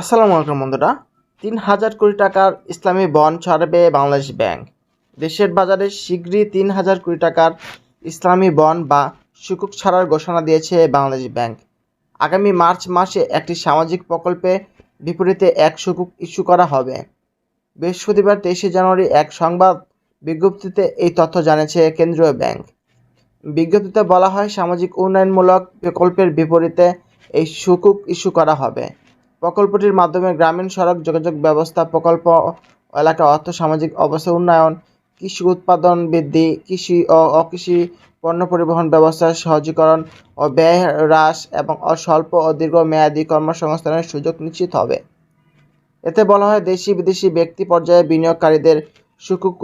আসসালামু আলাইকুম বন্ধুরা। তিন হাজার কোটি টাকার ইসলামী বন্ড ছাড়বে বাংলাদেশ ব্যাংক। দেশের বাজারে শীঘ্রই তিন হাজার কোটি টাকার ইসলামী বন্ড বা সুকুক ছাড়ার ঘোষণা দিয়েছে বাংলাদেশ ব্যাংক। আগামী মার্চ মাসে একটি সামাজিক প্রকল্পে বিপরীতে এক সুকুক ইস্যু করা হবে। বৃহস্পতিবার তেইশে জানুয়ারি এক সংবাদ বিজ্ঞপ্তিতে এই তথ্য জানিয়েছে কেন্দ্রীয় ব্যাংক। বিজ্ঞপ্তিতে বলা হয়, সামাজিক উন্নয়নমূলক প্রকল্পের বিপরীতে এই সুকুক ইস্যু করা হবে। প্রকল্পটির মাধ্যমে গ্রামীণ সড়ক যোগাযোগ ব্যবস্থা, প্রকল্প এলাকা অর্থ, সামাজিক অবস্থা উন্নয়ন, কৃষি উৎপাদন বৃদ্ধি, কৃষি ও অকৃষি পণ্য পরিবহন ব্যবস্থার সহজীকরণ ও ব্যয় হ্রাস এবং অস্বল্প ও দীর্ঘমেয়াদী কর্মসংস্থানের সুযোগ নিশ্চিত হবে। এতে বলা হয়, দেশি বিদেশি ব্যক্তি পর্যায়ে বিনিয়োগকারীদের সুকুক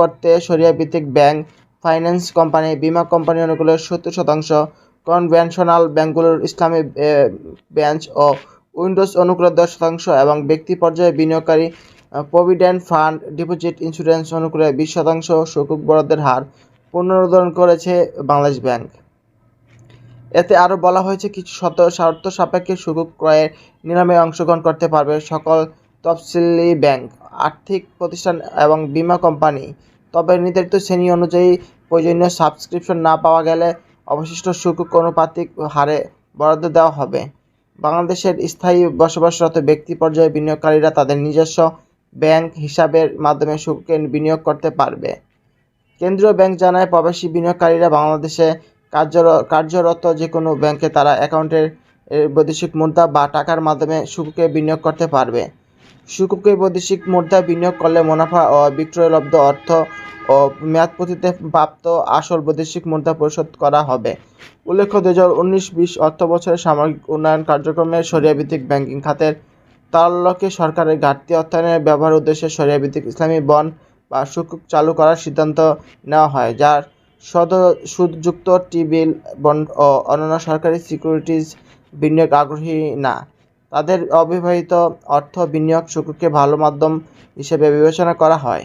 করতে সরিয়া ভিত্তিক ব্যাংক, ফাইন্যান্স কোম্পানি, বীমা কোম্পানি অনুগুলোর সত্তর শতাংশ, কনভেনশনাল ব্যাংকগুলোর ইসলামী ব্যাঞ্চ ও উইন্ডোজ অনুকূলের দশ শতাংশ এবং ব্যক্তি পর্যায়ে বিনিয়োগকারী প্রভিডেন্ট ফান্ড, ডিপোজিট ইন্স্যুরেন্স অনুকূলে বিশ শতাংশ সুকুক বরাদ্দের হার পুনরুদ্ধারণ করেছে বাংলাদেশ ব্যাংক। এতে আরও বলা হয়েছে, কিছু শত শর্ত সাপেক্ষে সুকুক ক্রয়ের নিলামে অংশগ্রহণ করতে পারবে সকল তফসিলি ব্যাংক, আর্থিক প্রতিষ্ঠান এবং বীমা কোম্পানি। তবে নির্ধারিত শ্রেণি অনুযায়ী প্রয়োজনীয় সাবস্ক্রিপশন না পাওয়া গেলে অবশিষ্ট সুকুক অনুপাতিক হারে বরাদ্দ দেওয়া হবে। বাংলাদেশের স্থায়ী বসবাসরত ব্যক্তি পর্যায়ে বিনিয়োগকারীরা তাদের নিজস্ব ব্যাংক হিসাবের মাধ্যমে সুকে বিনিয়োগ করতে পারবে। কেন্দ্রীয় ব্যাংক জানায়, প্রবাসী বিনিয়োগকারীরা বাংলাদেশে কার্যর, কার্যরত যে কোনো ব্যাংকে তারা অ্যাকাউন্টের বৈদেশিক মুদ্রা বা টাকার মাধ্যমে সুকে বিনিয়োগ করতে পারবে। সুকুকে বৈদেশিক মুদ্রা বিনিয়োগ করলে মুনাফা ও বিক্রয়লব্ধ অর্থ ও মেয়াদপতিতে প্রাপ্ত আসল বৈদেশিক মুদ্রা পরিশোধ করা হবে। উল্লেখ্য দু হাজার উনিশ বিশ অর্থ বছরে সামগ্রিক উন্নয়ন কার্যক্রমে সরিয়া ভিত্তিক ব্যাংকিং খাতের তারল্যকে সরকারের ঘাটতি অর্থায়নের ব্যবহার উদ্দেশ্যে সরিয়া ভিত্তিক ইসলামী বন্ড বা সুকুক চালু করার সিদ্ধান্ত নেওয়া হয়, যার সদ সুদযুক্ত টি-বিল বন্ড ও অন্যান্য সরকারি সিকিউরিটিজ বিনিয়োগ আগ্রহী না। তাদের অবিবাহিত অর্থ বিনিয়োগ সুখকে ভালো মাধ্যম হিসেবে বিবেচনা করা হয়।